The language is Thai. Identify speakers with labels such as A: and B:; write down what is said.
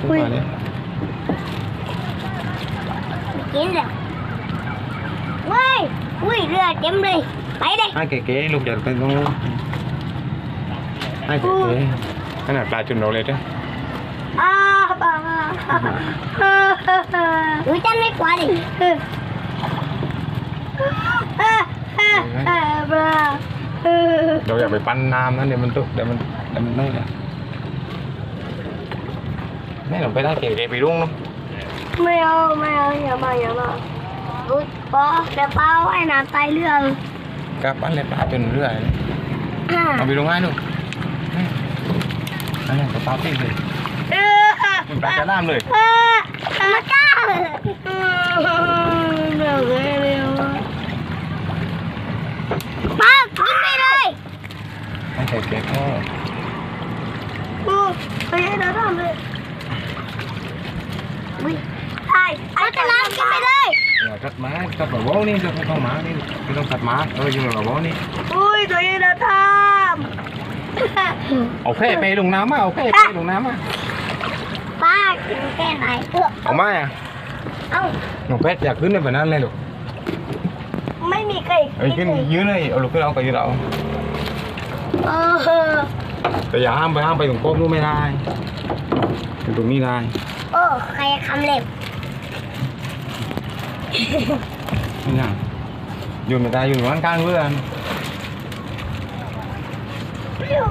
A: ขึ้นมาเลย
B: กินเลยเว้ยอุ้ยเรือเต็มเลยไปเลย
A: ให้เก๋ๆลูกอย่าไปตรงนู้นให้เก๋ๆขนาดปลาจุนโรเลยด้วย
B: อ้าบ้าดูฉันไม่กลัวดิเออเออเออเออบ้าเออ
A: เราอย่าไปปั้นน้ำนะเดี๋ยวมันตุกเดี๋ยวมันเดี๋ยวมันได้อะแม่เราไปได้เก๋ๆไปรุ่งเนาะ
B: ไม่เอาไม่เอาอย่ามาอย่ามาดูปอเดี๋ยวป้าว่ายน้ำใต้เรือ
A: กับปั้นเลยปลาจนเรื่อยเลย
B: อ่า
A: เอาไปลงง่ายลูกนั่นแหละกระเป๋าตีเลย
B: เออ
A: มันปลาจะน้ำเลย
B: เออมาก้าเร็วเร็วป้ากินไปเลย
A: ให้เก๋ๆก็
B: อือไปให้เราทำเลย วิ่งใช่เอาจะล้างกินไปเลย
A: อย่าตัดไม้ตัดแบบว่านี่จะต้องหมานี่ไม่ต้องตัดไม้เอออยู่แบบว่านี่
B: อุ้ยตัวเองเราท
A: เอาแค่ไปลงน้ำมาเอาแค่ไปลงน้ำมาำ
B: ป้ากินแค่ไหนเออ
A: เอามาอะ
B: เอ้า
A: น้องเพชรอยากขึ้นในแบบนั้นเลยลูก
B: ไม่มีใคร
A: เอ้ยขึ้นยืนเลยเอาลูกขึ้นเอาไปยืนเอา
B: เออ
A: แต่อย่าห้ามไปห้ามไปตรงโป๊ะนู้นไม่ได้ถึงตรงนี้ได้
B: โอ้ใครคำเล็บ
A: นี่นะยืนไม่ได้ยืนวันกลางเพื่อน
B: ปิ้ว